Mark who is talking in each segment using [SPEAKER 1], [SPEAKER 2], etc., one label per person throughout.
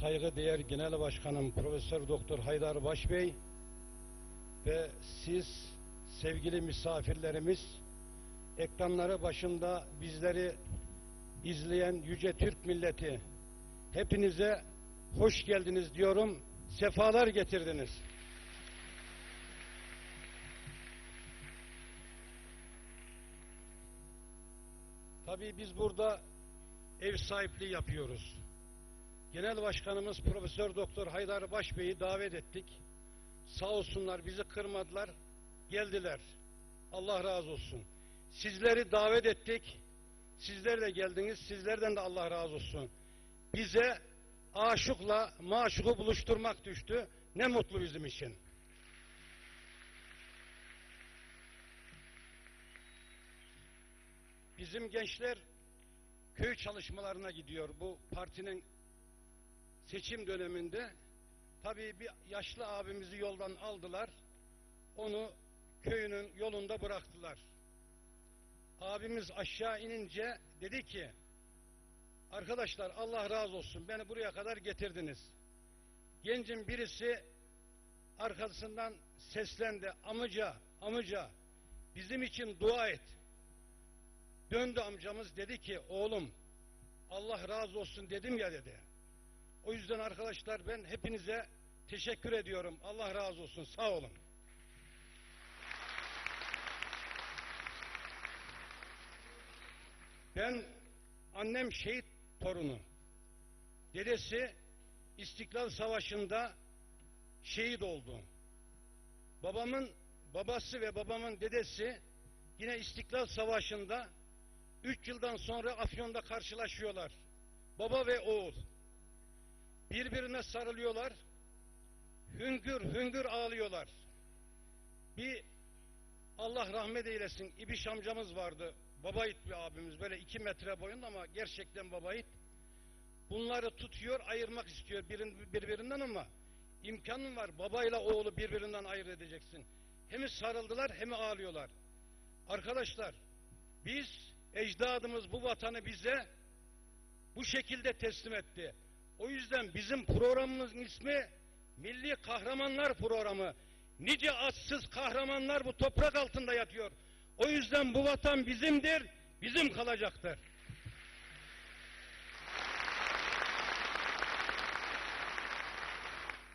[SPEAKER 1] saygıdeğer Genel Başkanım Profesör Doktor Haydar Başbey ve siz sevgili misafirlerimiz ekranları başında bizleri izleyen yüce Türk milleti hepinize hoş geldiniz diyorum. Sefalar getirdiniz. Tabii biz burada ev sahipliği yapıyoruz. Genel Başkanımız Profesör Doktor Haydar Başbey'i davet ettik. Sağ olsunlar bizi kırmadılar, geldiler. Allah razı olsun. Sizleri davet ettik. Sizler de geldiniz. Sizlerden de Allah razı olsun. Bize aşıkla maşuku buluşturmak düştü. Ne mutlu bizim için. Bizim gençler köy çalışmalarına gidiyor bu partinin seçim döneminde. Tabii bir yaşlı abimizi yoldan aldılar. Onu köyünün yolunda bıraktılar. Abimiz aşağı inince dedi ki Arkadaşlar Allah razı olsun beni buraya kadar getirdiniz. Gencin birisi arkasından seslendi. Amca, amca bizim için dua et. Döndü amcamız dedi ki oğlum Allah razı olsun dedim ya dedi. O yüzden arkadaşlar ben hepinize teşekkür ediyorum. Allah razı olsun. Sağ olun. Ben annem şehit torunu. Dedesi İstiklal Savaşı'nda şehit oldu. Babamın babası ve babamın dedesi yine İstiklal Savaşı'nda üç yıldan sonra Afyon'da karşılaşıyorlar. Baba ve oğul. Birbirine sarılıyorlar. Hüngür hüngür ağlıyorlar. Bir Allah rahmet eylesin İbiş amcamız vardı. Babayit bir abimiz böyle iki metre boyunda ama gerçekten babayit. Bunları tutuyor ayırmak istiyor birin, birbirinden ama imkanın var babayla oğlu birbirinden ayırt edeceksin. Hem sarıldılar hem ağlıyorlar. Arkadaşlar biz ecdadımız bu vatanı bize bu şekilde teslim etti. O yüzden bizim programımızın ismi Milli Kahramanlar Programı. Nice atsız kahramanlar bu toprak altında yatıyor. O yüzden bu vatan bizimdir, bizim kalacaktır.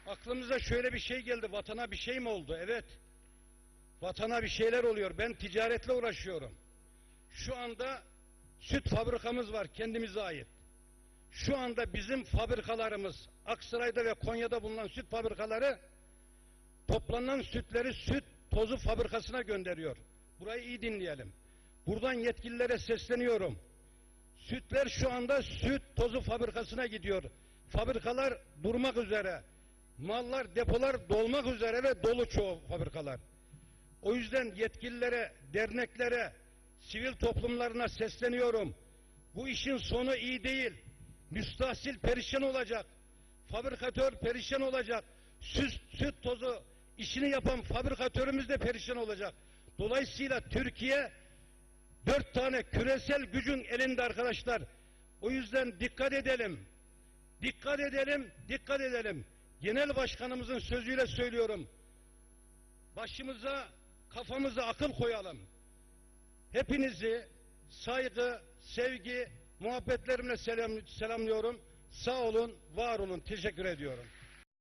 [SPEAKER 1] Aklımıza şöyle bir şey geldi, vatana bir şey mi oldu? Evet, vatana bir şeyler oluyor. Ben ticaretle uğraşıyorum. Şu anda süt fabrikamız var, kendimize ait. Şu anda bizim fabrikalarımız, Aksaray'da ve Konya'da bulunan süt fabrikaları toplanan sütleri süt tozu fabrikasına gönderiyor. Burayı iyi dinleyelim. Buradan yetkililere sesleniyorum. Sütler şu anda süt tozu fabrikasına gidiyor. Fabrikalar durmak üzere. Mallar, depolar dolmak üzere ve dolu çoğu fabrikalar. O yüzden yetkililere, derneklere, sivil toplumlarına sesleniyorum. Bu işin sonu iyi değil. Müstahsil perişan olacak. Fabrikatör perişan olacak. Süt, süt tozu işini yapan fabrikatörümüz de perişan olacak. Dolayısıyla Türkiye dört tane küresel gücün elinde arkadaşlar. O yüzden dikkat edelim. Dikkat edelim, dikkat edelim. Genel başkanımızın sözüyle söylüyorum. Başımıza, kafamıza akıl koyalım. Hepinizi saygı, sevgi, muhabbetlerimle selam, selamlıyorum. Sağ olun, var olun. Teşekkür ediyorum.